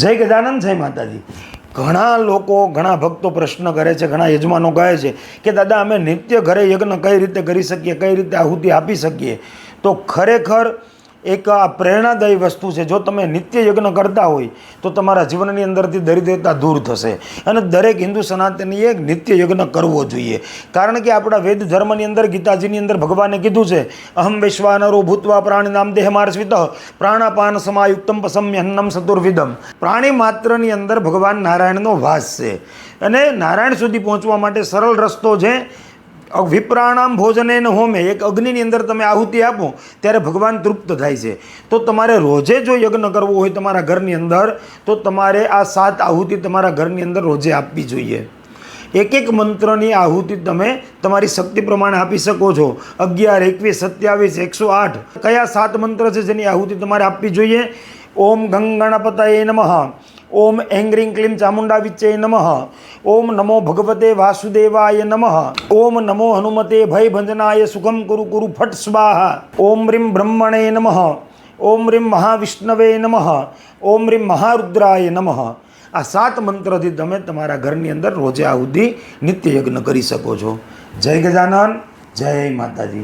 જય ગજાનંદ, જય માતાજી. ઘણા લોકો, ઘણા ભક્તો પ્રશ્ન કરે છે, ઘણા યજમાનો કહે છે કે, દાદા, અમે નિત્ય ઘરે યજ્ઞ કઈ રીતે કરી શકીએ, કઈ રીતે આહુતિ આપી શકીએ? તો ખરેખર એક આ પ્રેરણાદાયી વસ્તુ છે. જો તમે નિત્ય યજ્ઞ કરતા હોય, તો તમારા જીવનની અંદરથી દરિદ્રતા દૂર થશે. અને દરેક હિન્દુ સનાતનીએ એક નિત્ય યજ્ઞ કરવો જોઈએ. કારણ કે આપણા વેદ ધર્મની અંદર, ગીતાજીની અંદર ભગવાને કીધું છે, અહમ વિશ્વાનરો ભૂતવા પ્રાણી નામ દેહ માર્ષવિત પ્રાણાપાન સમાયુક્તમ પસમ્યન્નમ સતુર્વિદમ પ્રાણી માત્રની અંદર ભગવાન નારાયણનો વાસ છે. અને નારાયણ સુધી પહોંચવા માટે સરળ રસ્તો છે વિપ્રાણામ ભોજને હોમે, એક અગ્નિની અંદર તમે આહુતિ આપો, ત્યારે ભગવાન તૃપ્ત થાય છે. તો તમારે રોજે જો યજ્ઞ કરવો હોય તમારા ઘરની અંદર, તો તમારે આ સાત આહુતિ તમારા ઘરની અંદર રોજે આપવી જોઈએ. એક એક મંત્રની આહુતિ તમે તમારી શક્તિ પ્રમાણે આપી શકો છો. અગિયાર, એકવીસ, સત્યાવીસ, એકસો આઠ. કયા સાત મંત્ર છે જેની આહુતિ તમારે આપવી જોઈએ? ઓમ ગંગણપતયે નમઃ. ઓમ એંગ્રીં ક્લીં ચામુંડા વિચ્ચે નમઃ. ઓમ નમો ભગવતે વાસુદેવાય નમઃ. ઓમ નમો હનુમતે ભયભંજનાય સુખમ કુરુ કુરુ ફટ સ્વાહા. ઓમ રીમ બ્રહ્મણે નમઃ. ઓમ રીમ મહાવિષ્ણવે નમઃ. ઓમ રીમ મહારુદ્રાય નમઃ. આ સાત મંત્રથી તમે તમારા ઘરની અંદર રોજે આહુતિ નિત્ય યજ્ઞ કરી શકો છો. જય ગજાનન, જય માતાજી.